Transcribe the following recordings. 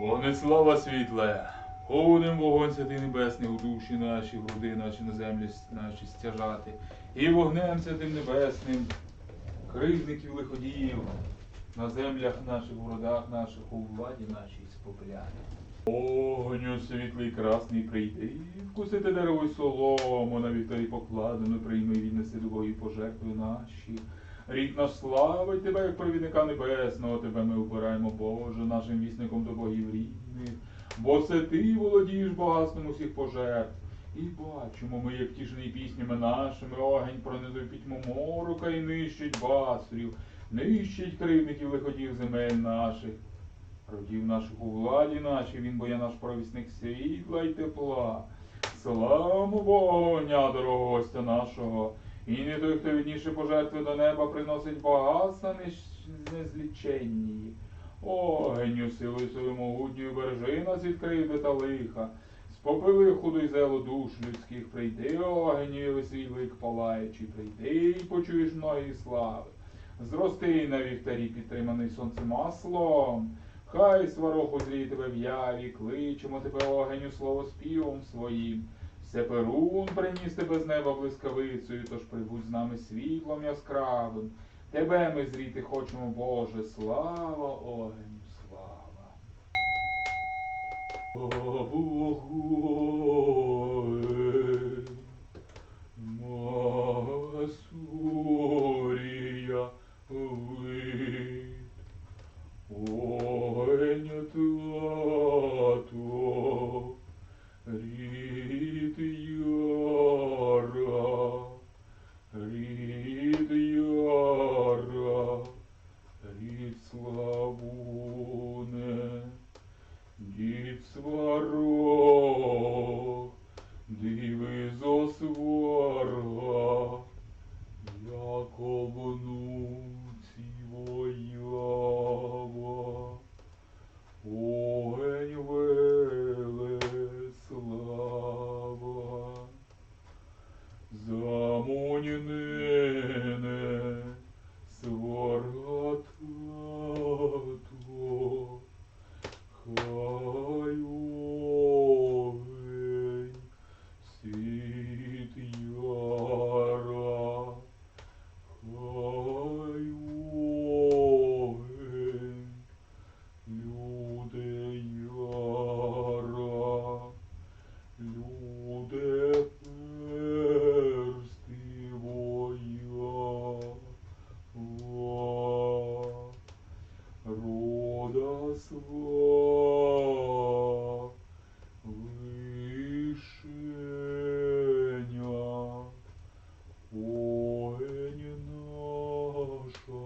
Вогнеслава світле, повним вогонь святий небесний у душі наші, в груди наші на землі наші стяжати. І вогнем святим небесним кривдників лиходіїв на землях наших, в родах наших, у владі нашій спопиляти. Огню світлий красний прийди, вкусити дерево й солому, на вівторі покладено, прийми віднеси Богів пожертви наші. Рід наш славить тебе, як провідника небесного, тебе ми обираємо, Боже, нашим вісником до богів рідних. Бо це ти володієш багатством усіх пожертв. І бачимо ми, як тішені піснями нашими, огонь пронизує пітьму морока і нищить басурів, нищить кривдників лиходів земель наших. Родів наших у владі нашій, він бо є наш провісник світла й тепла. Славимо Богоня, дорогого гостя нашого. І не той, хто відніше пожертви до неба приносить багатства нез- незліченні. Огеню силою свою могутньою бережи нас від кривди та лиха. Спопили худу й зело душ людських, прийди, огеню, і свій лик палаючий, прийди і почуєш многі слави. Зрости на вівтарі, підтриманий сонцем маслом. Хай сварох узріє тебе в яві, кличемо тебе огеню слово співом своїм. Все перун приніс тебе з неба блискавицею, тож прибудь з нами світлом яскравим. Тебе ми зріти хочемо, Боже, слава огеню, слава. Огонь, Масурія, вид, Огонь тато, Рід Люди яра, люди персти воя, рода сва, вишеня, огонь наша.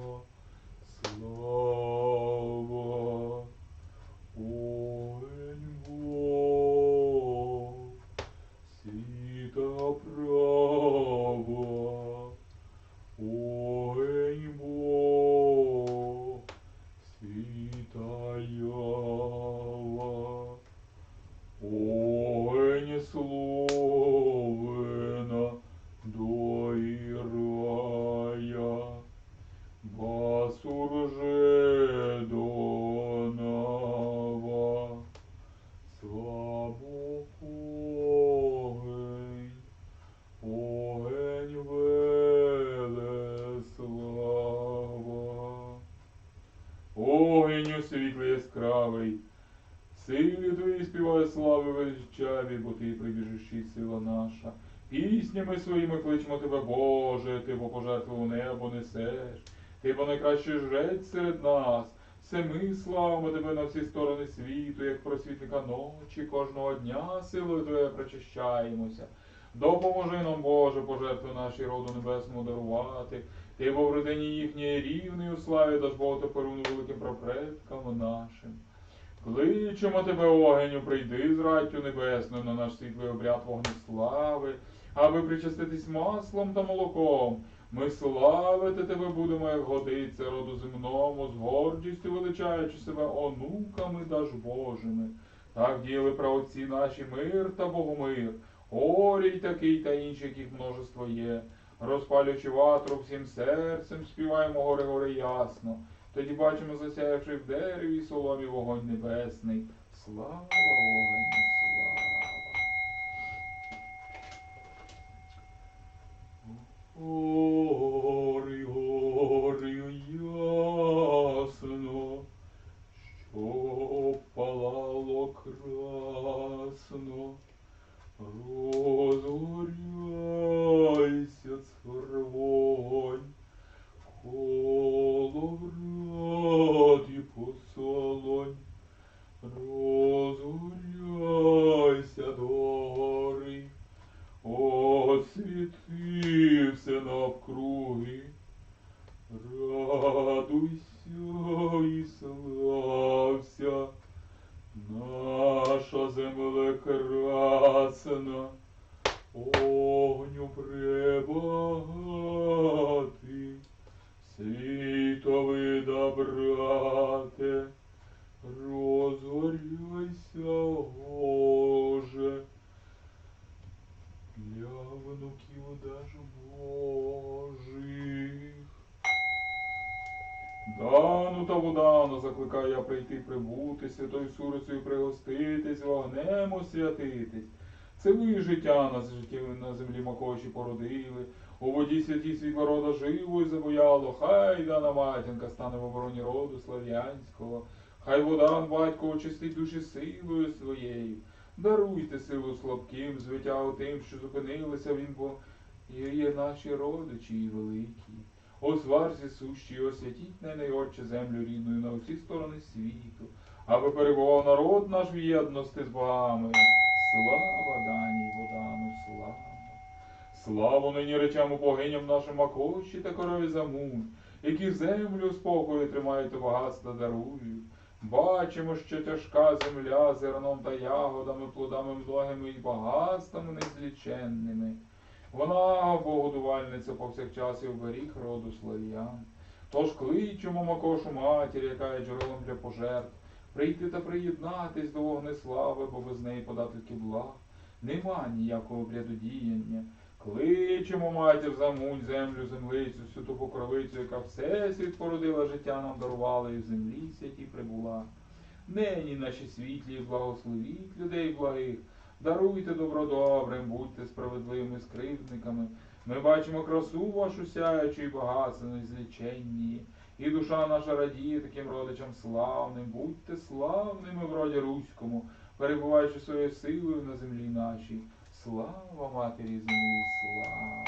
Піснями своїми кличемо тебе, Боже, ти бо пожертву у небо несеш. Ти бо найкращий жрець серед нас. Все ми славимо тебе на всі сторони світу, як просвітника ночі, кожного дня силою Твоєю причащаємося. Допоможи нам, Боже, пожертви наші роду небесному дарувати. Ти бо в родині їхньої рівний у славі даш Богу та перуну великим прапредкам нашим. Кличемо тебе, огеню, прийди з раттю небесною на наш світлий обряд вогнеслави, аби причаститись маслом та молоком. Ми славити тебе будемо, як годиться роду земному, з гордістю величаючи себе онуками даж Божими. Так діяли праотці наші мир та Богомир, Орій такий та інших, яких множество є. Розпалюючи ватру всім серцем, співаємо горе горе ясно. Тоді бачимо засяявши в дереві соломі вогонь небесний. Слава вогонь, світовида брате, розгоряйся, Боже, для внуків даже Божих. Дану та водану закликаю я прийти прибути, святою сурицею пригоститись, вогнем освятитись. Це ви життя на землі макоші породили, у воді святі світла рода живою забояло, хай дана матінка стане в обороні роду слав'янського, хай водан батько очистить душі силою своєю. Даруйте силу слабким, звитягу тим, що зупинилися він, бо є наші родичі і великі. О сварзі сущі, освятіть не Отче землю рідною на усі сторони світу, аби перебував народ наш в єдності з богами. Слава слава. Славу нині речемо богиням нашим Макоші та корові замунь, які землю спокою тримають і багатства дарують. Бачимо, що тяжка земля зерном та ягодами, плодами многими і багатствами незліченними. Вона богодувальниця повсякчас і оберіг роду слав'ян. Тож кличемо Макошу матір, яка є джерелом для пожертв, прийти та приєднатись до вогнеслави, бо без неї податки благ. Нема ніякого обряду діяння. Кличемо матір замунь, землю, землицю, святу покровицю, яка всесвіт породила життя нам дарувала і в землі святі прибула. Нині наші світлі, благословіть людей благих, даруйте добро добрим, будьте справедливими скривдниками. Ми бачимо красу вашу сяючу і багатство незліченні. І душа наша радіє таким родичам славним, будьте славними в роді руському, перебуваючи своєю силою на землі нашій. Слава матері землі, слава.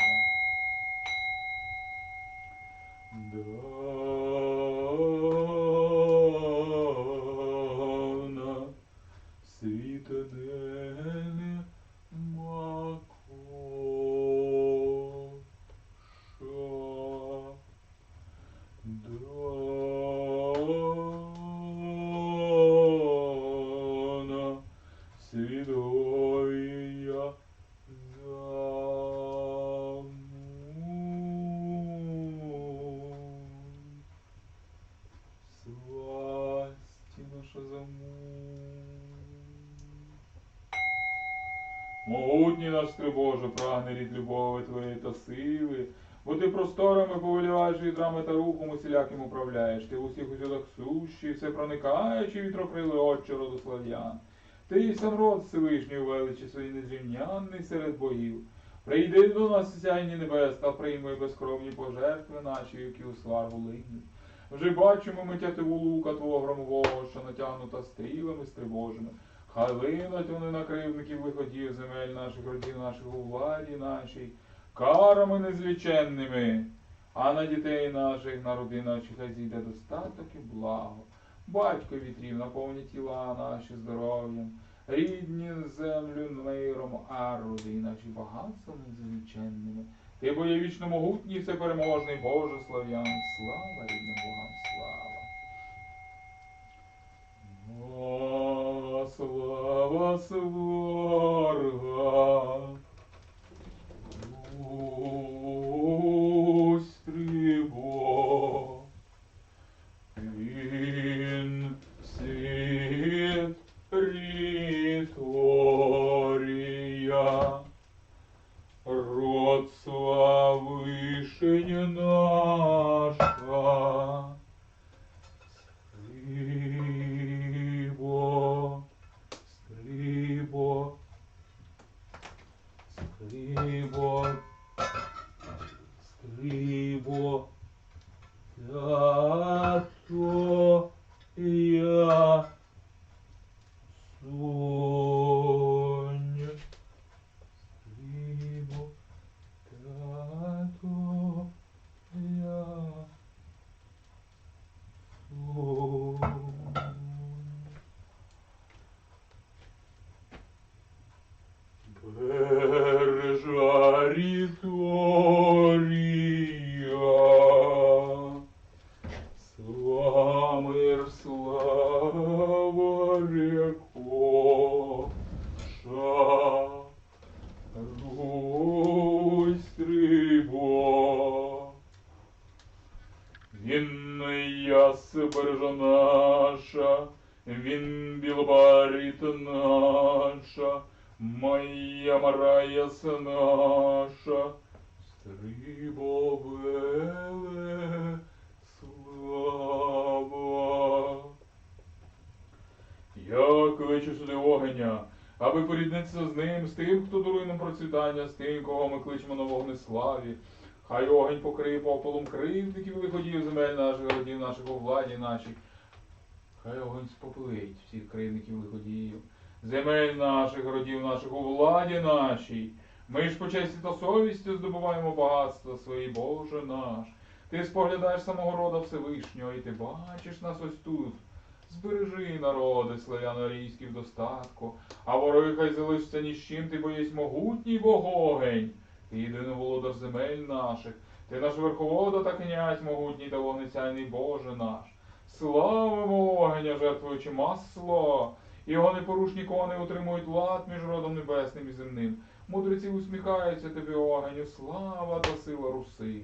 Любові Твоєї та сили, бо ти просторами повеліваєш вітрами та рухом усіляким управляєш, ти в усіх усюдах сущий, все проникаючи вітрокрили отче роду слав'ян. Ти сам род Всевишній величі своїй незрівнянний серед богів. Прийди до нас, сяйні небес, та прийми безкровні пожертви наші, які у славу линуть. Вже бачимо ми тятиву лука твого громового, що натягнута стрілами стривожими. Хай линуть вони на кривників виходів земель наших родів наших у владі нашій, карами незліченними, а на дітей наших, на роди наші, хай зійде достаток і благо. Батько вітрів, наповні тіла наші здоров'ям, рідні землю миром, а роди наші багатством незліченними. Ти бо є вічно могутній, всепереможний, Боже слав'ян, слава рідним Богам, слава. О, слава наша, моя мараяс наша, стрибо слава. Я кличу сюди огеня, аби поріднитися з ним, з тим, хто дарує процвітання, з тим, кого ми кличемо на вогнеславі. Хай огонь покриє попелом кривдників виходів земель наших, родів наших у владі нашій. Хай огонь спопилить всіх кривдників лиходіїв, земель наших, родів наших у владі нашій. Ми ж по честі та совісті здобуваємо багатство свої, Боже наш. Ти споглядаєш самого рода Всевишнього, і ти бачиш нас ось тут. Збережи народи славяно-арійські в достатку, а вороги хай залишаться ні з чим, ти боєсь могутній богогень. Ти єдиний володар земель наших, ти наш верховода та князь могутній та вогнецяйний Боже наш. Славимо огеня, жертвуючи масло. Його непорушні кони утримують лад між родом небесним і земним. Мудреці усміхаються тобі, огеню, слава та сила руси.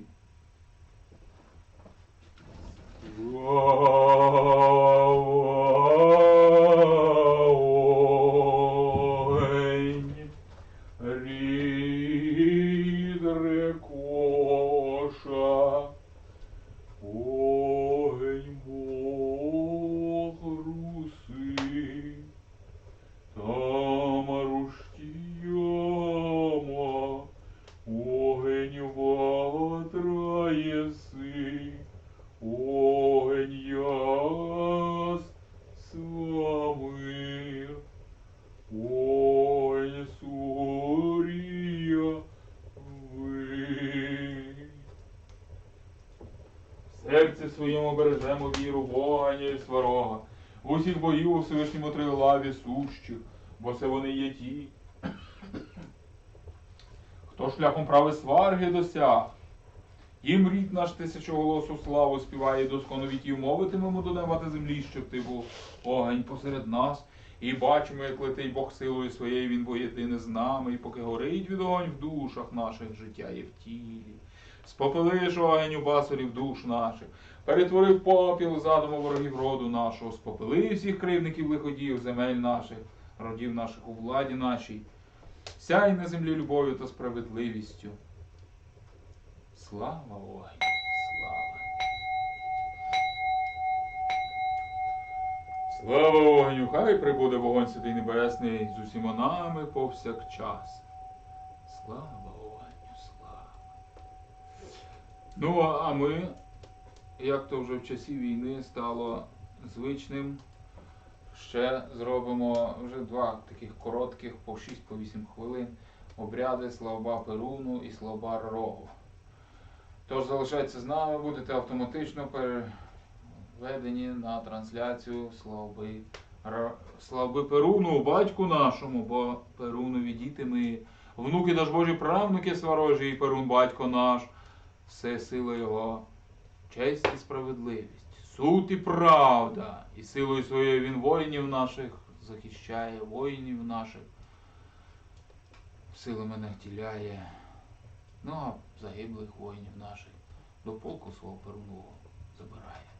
Огонь, рід рекоша, огонь Бог руси, там руштіяма, огонь ватра єси. Огонь яс слави, огонь сурія ви. В серці своєму бережемо віру Бога, ні сварога. В усіх боїв у Всевишньому трилаві сущих, бо це вони є ті. Хто шляхом прави сварги досяг, їм рід наш тисячоголосу славу співає, доскону мовитимемо до неба та землі, щоб ти був огонь посеред нас. І бачимо, як летить Бог силою своєю, він воєдине з нами, і поки горить від огонь в душах наших життя є в тілі. Спопилиш огонь у басурів душ наших, перетворив попіл задуму ворогів роду нашого, спопили всіх кривників лиходіїв, земель наших, родів наших у владі нашій. Сяй на землі любов'ю та справедливістю. Слава огню, слава. Огню, хай прибуде вогонь святий небесний з усіма нами повсякчас. Слава огню. Ну, а ми, як то вже в часі війни стало звичним, ще зробимо вже два таких коротких по 6-8 хвилин обряди славба Перуну і славба Рогу. Тож залишайтеся з нами, будете автоматично переведені на трансляцію славби, славби Перуну, батьку нашому, бо Перунові діти ми, внуки наш Божі правнуки сварожі, і Перун батько наш, все сила його, честь і справедливість, суд і правда, і силою своєю він воїнів наших захищає, воїнів наших, силами не. Ну, а загиблих воїнів наших до полку свого Перунового забирає.